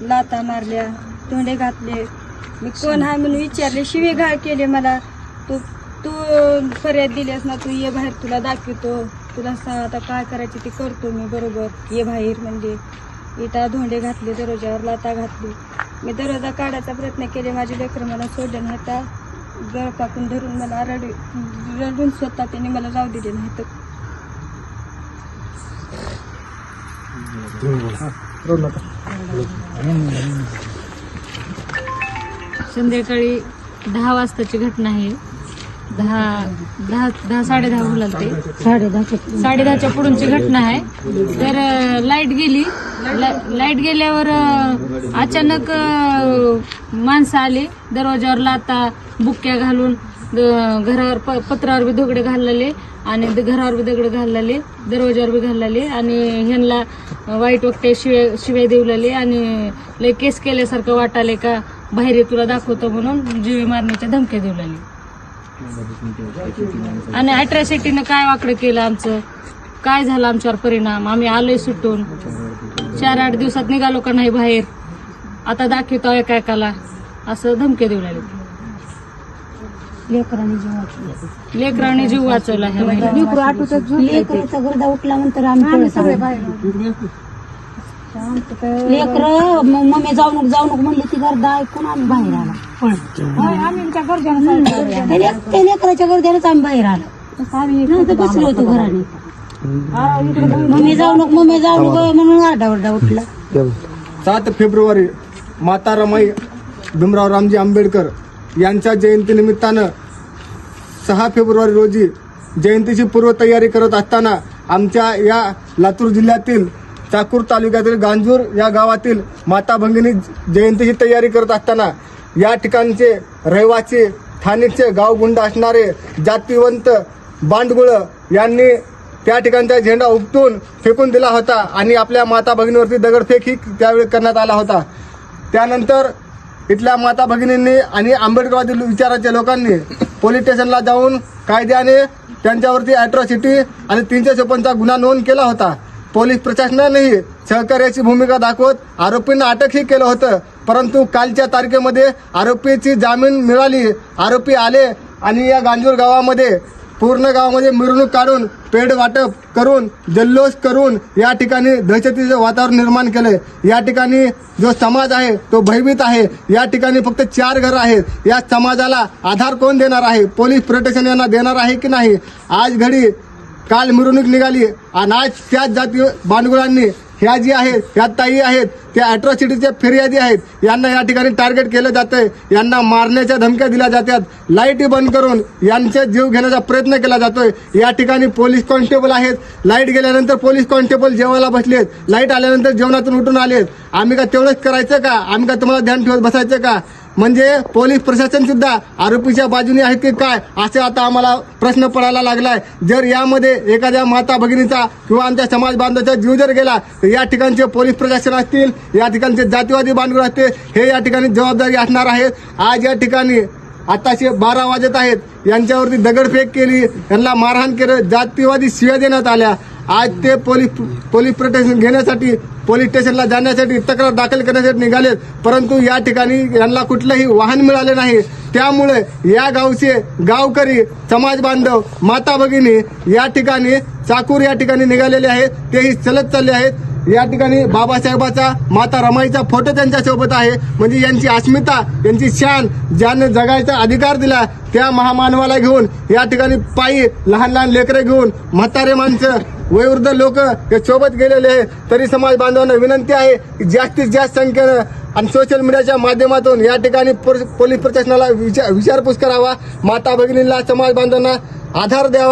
लाता मारल्या तोंडे घातले. मी कोण हा म्हणून विचारले शिवी घाळ केले मला. तू तू फर्याद दिलीस ना तू ये बाहेर तुला दाखवतो. तुला सांग आता काय करायचे ते करतो मी बरोबर. ये बाहेर म्हणजे. इटा धोंडे घातले दरवाजावर लाता घातली. मी दरोजा काढायचा प्रयत्न केले माझे लेकर मला सोडले नाही गळ पाकून धरून मला रड रडून स्वतः त्याने मला जाऊ दिले नाही तर संध्याकाळी दहा वाजताची घटना आहे. दहा दहा दहा साडे दहा ते. साडे साडेदहाच्या पुढूनची घटना आहे. तर अं, लाइट गेली. ला- लाइट गेल्यावर अं, अचानक अं, माणसं आली. दरवाजावर लाता बुक्क्या घालून द- घरावर प- पत्रावर बी दगडे घाललेले आणि द- घरावर बी दगडे घाललेले दरवाजावर बी घाललेले आणि ह्यांना वाईट वक्ते शिव्या देऊ देवलेले आणि लय केस केल्यासारखं वाटाले का बाहेर ये तुला दाखवतो म्हणून जीवे मारण्याच्या धमक्या देऊ लागले आणि अट्रॅसिटीनं काय वाकडं केलं आमचं? काय झालं आमच्यावर परिणाम? आम्ही आलोय सुटून. चार आठ दिवसात निघालो का नाही बाहेर? आता दाखवतो एका एकाला. असं धमके देऊ लागले. लेकरांनी जीव वाचवला. ह्या महिन्यात. लेकराचा गर्दा उठला आम्ही सगळे लेकर मम्मी जाऊ नको जाऊ नको म्हणली ती गर्दा ऐकून आम्ही बाहेर आला. ते ले- ते लेकराच्या गर्द्यानेच आम्ही बाहेर आलो. नंतर बसलो होतो घराने. मम्मी जाऊ नको मम्मी जाऊ नको म्हणून आरडाओरडा उठला. सात फेब्रुवारी माता रमाई भीमराव रामजी आंबेडकर यांच्या जयंतीनिमित्तानं सहा फेब्रुवारी रोजी जयंतीची पूर्वतयारी करत असताना आमच्या या लातूर जिल्ह्यातील चाकूर तालुक्यातील गांजूर या गावातील माता भगिनी जयंतीची तयारी करत असताना या ठिकाणचे रहिवासी स्थानिकचे गावगुंड असणारे जातीवंत बांडगुळ यांनी त्या ठिकाणचा झेंडा उपटून फेकून दिला होता आणि आपल्या माता भगिनीवरती दगडफेक ही त्यावेळी करण्यात आला होता. त्यानंतर इथल्या माता भगिनींनी आणि आंबेडकरवादी विचाराच्या लोकांनी पोलीस स्टेशनला जाऊन कायद्याने त्यांच्यावरती ॲट्रॉसिटी आणि तीनशे चोपन्नचा गुन्हा नोंद केला होता. पोलीस प्रशासनानेही सहकार्याची भूमिका दाखवत आरोपींना अटकही केलं होतं. परंतु कालच्या तारखेमध्ये आरोपीची जामीन मिळाली. आरोपी आले आणि या गांजूर गावामध्ये पूर्ण गावामध्ये मिरवणूक काढून पेड वाटप करून जल्लोष करून या ठिकाणी दहशतीचं वातावरण निर्माण केले या ठिकाणी जो समाज आहे तो भयभीत आहे. या ठिकाणी फक्त चार घरं आहेत. या समाजाला आधार कोण देणार आहे? पोलीस प्रोटेक्शन यांना देणार आहे की नाही? आज घडी काल मिरवणूक निघाली. आणि आज त्याच जाती बांडगुळांनी ह्या जी आहेत ह्या ताई आहेत त्या अॅट्रॉसिटीच्या फिर्यादी आहेत. यांना या ठिकाणी टार्गेट केलं जातंय. यांना मारण्याच्या धमक्या दिल्या जातात. लाईटी बंद करून यांचे जीव घेण्याचा प्रयत्न केला जातोय. या ठिकाणी पोलीस कॉन्स्टेबल आहेत. लाइट गेल्यानंतर पोलीस कॉन्स्टेबल जेवायला बसलेत. लाइट आल्यानंतर जेवणातून उठून आलेत. आम्ही का तेवढंच करायचं का? आम्ही का तुम्हाला ध्यान ठेवत बसायचं का? म्हणजे पोलीस प्रशासन सुद्धा आरोपीच्या बाजूने आहेत की काय असे आता आम्हाला प्रश्न पडायला लागलाय. जर यामध्ये एखाद्या माता भगिनीचा किंवा आमच्या समाज बांधवाचा जीव जर गेला तर या ठिकाणचे पोलीस प्रशासन असतील या ठिकाणचे जातीवादी बांधव असतील हे या ठिकाणी जबाबदारी असणार आहेत आज या ठिकाणी आताशे बारा वाजत आहेत. यांच्यावरती दगडफेक केली यांना मारहाण केलं जातीवादी शिव्या देण्यात आल्या. आज ते पोलीस पोलीस प्रोटेक्शन घेण्यासाठी पोलीस स्टेशनला जाण्यासाठी तक्रार दाखल करण्यासाठी निघालेत. परंतु या ठिकाणी यांना कुठलंही वाहन मिळाले नाही. त्यामुळे या गावचे गावकरी समाज बांधव माता भगिनी या ठिकाणी चाकूर या ठिकाणी निघालेले आहेत. तेही चलत चालले आहेत. या ठिकाणी बाबासाहेबाचा माता रमाईचा फोटो त्यांच्यासोबत आहे. म्हणजे यांची अस्मिता यांची शान ज्याने जगायचा अधिकार दिला त्या महामानवाला घेऊन या ठिकाणी पायी लहान लहान लेकरं घेऊन म्हातारे माणसं वयोवृद्ध लोक हे सोबत गेलेले आहे तरी समाज बांधवांना विनंती आहे की जास्तीत जास्त संख्येनं आणि सोशल मीडियाच्या माध्यमातून या ठिकाणी पोलीस प्रशासनाला विचार विचारपूस करावा. माता भगिनींना समाज बांधवांना आधार द्यावा.